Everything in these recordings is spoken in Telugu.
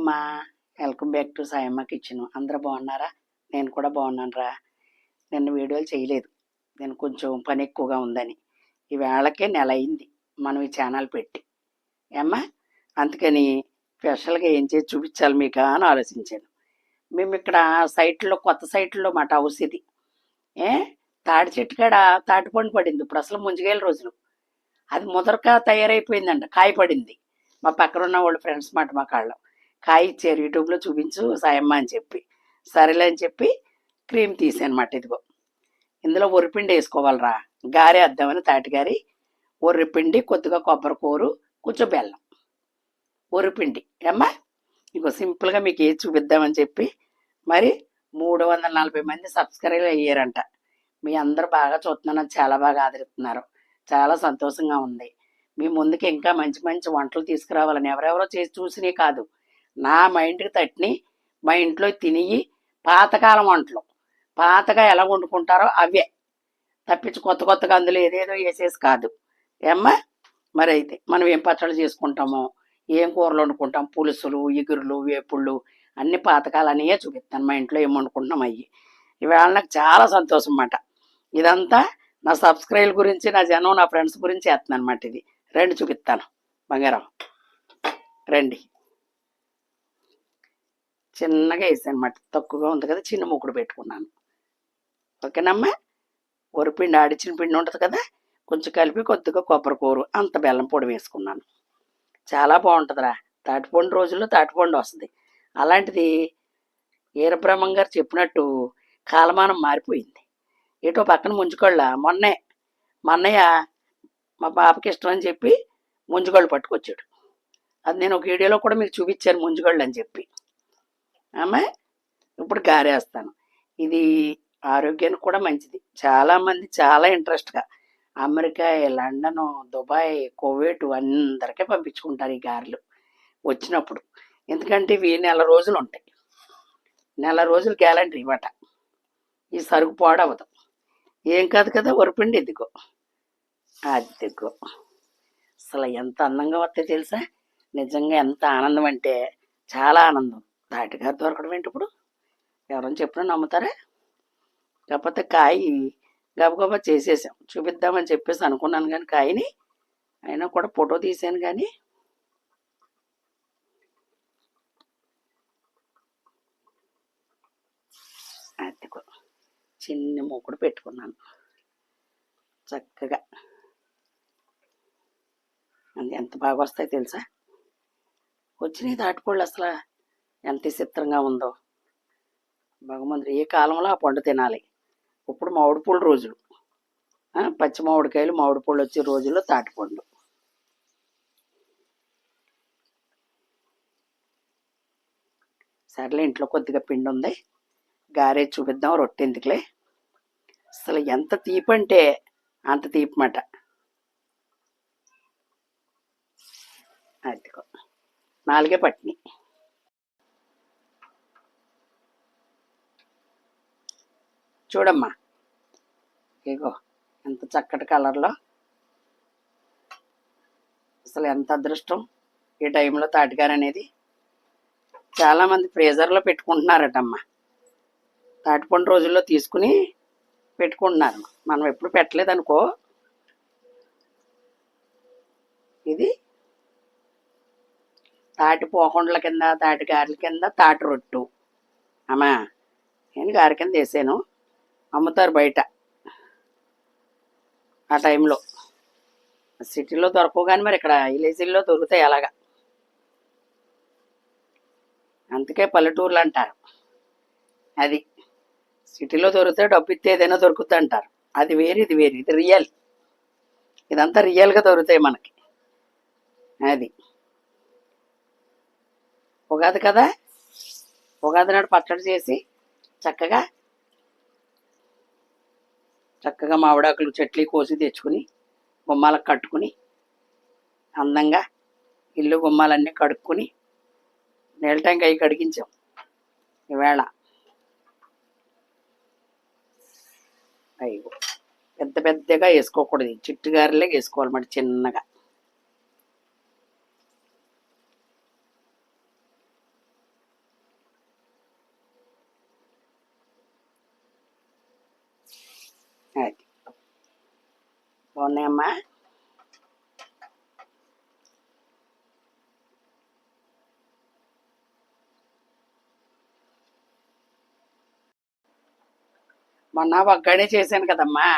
అమ్మా welcome back to Sayamma kitchen. అందరూ బాగున్నారా? నేను కూడా బాగున్నాను రా నిన్న వీడియోలు చేయలేదు. నేను కొంచెం పని ఎక్కువగా ఉందని. ఈ వేళకే నెల అయింది. మనం ఈ ఛానల్ పెట్టి. ఏమ్మా? అందుకని స్పెషల్గా ఏం చేసి చూపించాలి మీకు అని ఆలోచించాను. మేము ఇక్కడ సైట్లో కొత్త సైట్లో మాట హౌస్ ఇది. ఏ? తాడి చెట్టు కాడ తాటిపండు పడింది. ఇప్పుడు అసలు ముంజుగాయల రోజులు. అది ముదరక తయారైపోయిందంట. కాయ పడింది. మా పక్కన ఉన్న వాళ్ళ ఫ్రెండ్స్ మాట మా కాళ్ళు కాయ ఇచ్చారు యూట్యూబ్లో చూపించు సాయమ్మ అని చెప్పి సరేలే అని చెప్పి క్రీమ్ తీసానమాట ఇదిగో. ఇందులో ఒరిపిండి వేసుకోవాలరా. గారే అద్దామని తాటిగారి ఒర్రిపిండి కొద్దిగా కొబ్బరి కూరు కొంచెం బెల్లం. ఒరిపిండి ఏమ్మా? ఇంకో సింపుల్గా మీకు ఏది చూపిద్దామని చెప్పి మరి మూడు వందల నలభై మంది సబ్స్క్రైబ్ అయ్యారంట. మీ అందరూ బాగా చూస్తున్నాను చాలా బాగా ఆదరిస్తున్నారు. చాలా సంతోషంగా ఉంది. మీ ముందుకి ఇంకా మంచి మంచి వంటలు తీసుకురావాలని ఎవరెవరో చేసి చూసినవి కాదు. నా మైండ్కి తట్టిని మా ఇంట్లో తినియి పాతకాలం వంటలు పాతగా ఎలా వండుకుంటారో అవే. తప్పించి కొత్త కొత్తగా అందులో ఏదేదో వేసేసి కాదు. ఏమ్మా? మరి అయితే మనం ఏం పచ్చళ్ళు చేసుకుంటామో ఏం కూరలు వండుకుంటాం పులుసులు ఇగురులు వేపుళ్ళు అన్ని పాతకాలనియే చూపిస్తాను. మా ఇంట్లో ఏం వండుకుంటున్నాం అయ్యి. ఇవాళ నాకు చాలా సంతోషం అన్నమాట. ఇదంతా నా సబ్స్క్రైబ్ గురించి నా జనం నా ఫ్రెండ్స్ గురించి వేస్తున్నాను అనమాట ఇది. రండి చూపిస్తాను. బంగారం. రండి. చిన్నగా వేసాను అనమాట తక్కువగా ఉంది కదా చిన్న ముక్కుడు పెట్టుకున్నాను. ఓకేనమ్మా? వరిపిండి ఆడిచిన పిండి ఉంటుంది కదా కొంచెం కలిపి కొద్దిగా కొబ్బరి కూర అంత బెల్లం పొడి వేసుకున్నాను. చాలా బాగుంటుందిరా. తాటిపండు రోజుల్లో తాటిపండు వస్తుంది. అలాంటిది ఈరబ్రహ్మం గారు చెప్పినట్టు కాలమానం మారిపోయింది. ఏటో పక్కన ముంచుకోళ్ళ. మొన్నే మొన్నయ్య మా పాపకి ఇష్టం అని చెప్పి ముంజుగళ్ళు పట్టుకొచ్చాడు. అది నేను ఒక వీడియోలో కూడా మీకు చూపించాను ముంజుగళ్ళు అని చెప్పి. ఆమె ఇప్పుడు గారేస్తాను. ఇది ఆరోగ్యానికి కూడా మంచిది. చాలామంది చాలా ఇంట్రెస్ట్గా అమెరికా లండన్ దుబాయ్ కువైట్ అందరికీ పంపించుకుంటారు ఈ గారెలు వచ్చినప్పుడు. ఎందుకంటే ఇవి నెల రోజులు ఉంటాయి. నెల రోజులు గ్యాలంటీ ఇవ్వట. ఈ సరుకు పాడవదు. ఏం కాదు కదా వరిపిండి ఇదిగో. అదిగో. అసలు ఎంత అందంగా వస్తాయి తెలుసా? నిజంగా ఎంత ఆనందం అంటే చాలా ఆనందం. తాటిగారు దొరకడం ఏంటి ఇప్పుడు? ఎవరైనా చెప్పినా నమ్ముతారా? కాకపోతే కాయ గబగబా చేసేసాం. చూపిద్దామని చెప్పేసి అనుకున్నాను కానీ కాయని. అయినా కూడా ఫోటో తీసాను కానీ అదిగో చిన్న మూకుడు పెట్టుకున్నాను. చక్కగా. అది ఎంత బాగా వస్తాయి తెలుసా? వచ్చినాయి దాటిపళ్ళు అసలు. ఎంత చిత్రంగా ఉందో. భగవంతుడు ఏ కాలంలో ఆ పండు తినాలి? ఇప్పుడు మామిడి పూల రోజులు. పచ్చి మామిడికాయలు మామిడి పూలు వచ్చే రోజుల్లో తాటిపండు సర్లే ఇంట్లో కొద్దిగా పిండి ఉంది. గారే చూపిద్దాం రొట్టె ఎందుకులే? అసలు ఎంత తీపి అంటే అంత తీపి మాట అదిగో నాలుగే పట్టినాయి. చూడమ్మా. ఇగో ఎంత చక్కటి కలర్లో. అసలు ఎంత అదృష్టం ఈ టైంలో తాటికారు అనేది చాలామంది ఫ్రీజర్లో పెట్టుకుంటున్నారటమ్మా. తాటిపండు రోజుల్లో తీసుకుని పెట్టుకుంటున్నారు. మనం ఎప్పుడు పెట్టలేదనుకో. ఇది తాటి పోకుండల కింద తాటి గారెల కింద తాటి రొట్టు. అమ్మా నేను గారి కింద వేసాను. అమ్ముతారు బయట. ఆ టైంలో సిటీలో దొరకవు కానీ మరి ఇక్కడ విలేజీల్లో దొరుకుతాయి అలాగా. అందుకే పల్లెటూర్లు అంటారు అది సిటీలో దొరికితే డబ్బు ఇస్తే ఏదైనా దొరుకుతుంది అంటారు అది వేరు ఇది వేరు ఇది రియల్ ఇదంతా రియల్గా దొరుకుతాయి మనకి. అది. ఉగాది కదా? ఉగాది నాడు పచ్చడి చేసి చక్కగా చక్కగా మామిడాకులు చెట్లు కోసి తెచ్చుకుని గుమ్మాలకు కట్టుకుని అందంగా ఇల్లు గుమ్మాలన్నీ కడుక్కుని నీళ్ళ ట్యాంక్ అవి కడిగించాం ఈవేళ అయ్యో పెద్ద పెద్దగా వేసుకోకూడదు. చిట్టుగారిలాగా వేసుకోవాలి మరి చిన్నగా. బాగున్నాయమ్మా మొన్న ఒగ్గాణి చేశాను కదమ్మా.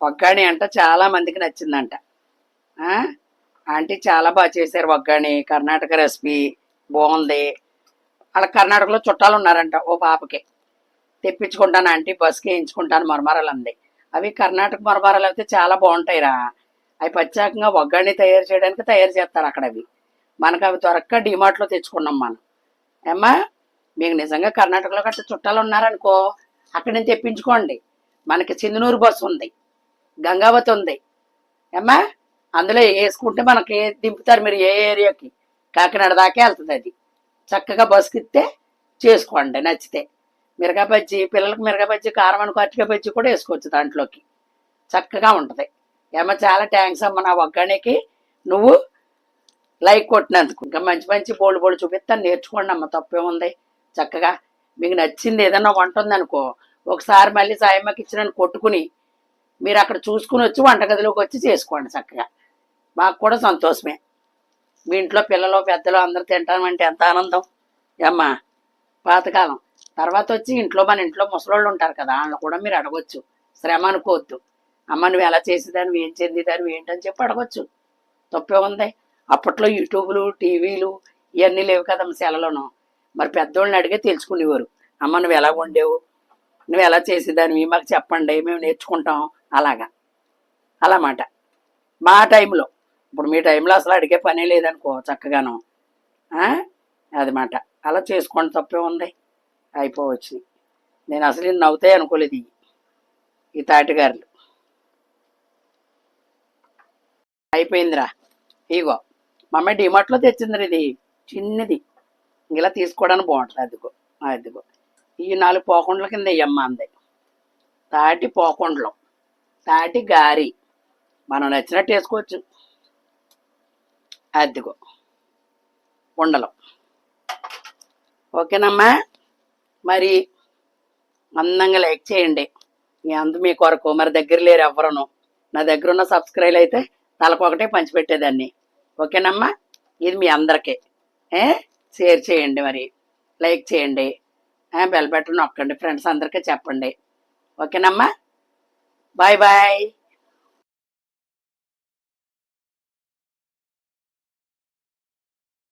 ఒగ్గాణి అంట చాలా మందికి నచ్చిందంట. ఆ? ఆంటీ చాలా బాగా చేశారు ఒగ్గాణి కర్ణాటక రెసిపీ బాగుంది. అలా కర్ణాటకలో చుట్టాలు ఉన్నారంట ఓ పాపకి. తెప్పించుకుంటాను ఆంటీ బస్కి వేయించుకుంటాను మరమరాలు అంది. అవి కర్ణాటక మరబారాలు అయితే చాలా బాగుంటాయిరా. అవి ప్రత్యేకంగా ఒగ్గాణి తయారు చేయడానికి తయారు చేస్తారు అక్కడ అవి మనకు అవి దొరక్క డిమార్ట్లో తెచ్చుకున్నాం మనం. ఏమ్మా? మీకు నిజంగా కర్ణాటకలో కట్ట చుట్టాలు ఉన్నారనుకో అక్కడ నుంచి తెప్పించుకోండి. మనకి చిందనూరు బస్సు ఉంది. గంగావతి ఉంది. ఏమ్మా? అందులో వేసుకుంటే మనకి దింపుతారు మీరు ఏ ఏరియాకి? కాకినాడ దాకా వెళ్తుంది అది. చక్కగా బస్సుకి ఇస్తే చేసుకోండి నచ్చితే. మిరగా బజ్జి పిల్లలకు మిరగా బజ్జి కారం అనుకో అరటికాయ బజ్జి కూడా వేసుకోవచ్చు దాంట్లోకి. చక్కగా ఉంటుంది. ఏమో చాలా థ్యాంక్స్ అమ్మ నా ఒక్కడికి నువ్వు లైక్ కొట్టినందుకు. ఇంకా మంచి మంచి బోల్డ్ బోల్డ్ చూపిస్తాను. నేర్చుకోండి అమ్మ తప్పేముంది చక్కగా మీకు నచ్చింది ఏదైనా వంట ఉందనుకో ఒకసారి మళ్ళీ సాయమ్మకి ఇచ్చిన కొట్టుకుని మీరు అక్కడ చూసుకుని వచ్చి వంటగదిలోకి వచ్చి చేసుకోండి చక్కగా. మాకు కూడా సంతోషమే. మీ ఇంట్లో పిల్లలు పెద్దలు అందరూ తింటామంటే ఎంత ఆనందం. ఏమ్మా పాతకాలం. తర్వాత వచ్చి ఇంట్లో మన ఇంట్లో ముసలోళ్ళు ఉంటారు కదా వాళ్ళు కూడా మీరు అడగొచ్చు. శ్రమ అనుకోవద్దు. అమ్మ నువ్వు ఎలా చేసేదాన్ని? ఏం చెందిదాన్ని? ఏంటని చెప్పి అడగొచ్చు. తప్పే ఉంది. అప్పట్లో యూట్యూబ్లు టీవీలు ఇవన్నీ లేవు కదమ్మ సెలలోను. మరి పెద్దోళ్ళని అడిగే తెలుసుకునేవారు. అమ్మ నువ్వు ఎలా వండేవు? నువ్వు ఎలా చేసేదాన్ని మాకు చెప్పండి మేము నేర్చుకుంటాం. అలాగా. అలా మాట. మా టైంలో. ఇప్పుడు మీ టైంలో అసలు అడిగే పనే లేదనుకో చక్కగాను. అది మాట. అలా చేసుకోండి తప్పే ఉంది. అయిపోవచ్చు. నేను అసలు నవ్వుతాయి అనుకోలేదు ఇవి. ఈ తాటిగారులు. అయిపోయిందిరా. ఇగో మమ్మ అమ్మాయి డిమార్ట్లో తెచ్చిందిరా ఇది. చిన్నది. ఇలా తీసుకోవడానికి బాగుంటుంది అదిగో అదిగో. ఈ నాలుగు పోకుండల కింద ఇయ్యమ్మ అంది. తాటి పోకుండలు. తాటి గారి. మనం నచ్చినట్టు వేసుకోవచ్చు. అదిగో ఉండలు. ఓకేనమ్మా? మరి అందంగా లైక్ చేయండి. మీ అందు మీ కొరకు మరి దగ్గర లేరు ఎవరును నా దగ్గర ఉన్న సబ్స్క్రైబ్ అయితే తలకొకటే పంచిపెట్టేదాన్ని ఓకేనమ్మా? ఇది మీ అందరికీ. ఏ? షేర్ చేయండి మరి. లైక్ చేయండి. బెల్ బటన్ నొక్కండి. ఫ్రెండ్స్ అందరికీ చెప్పండి. ఓకేనమ్మా? Bye bye.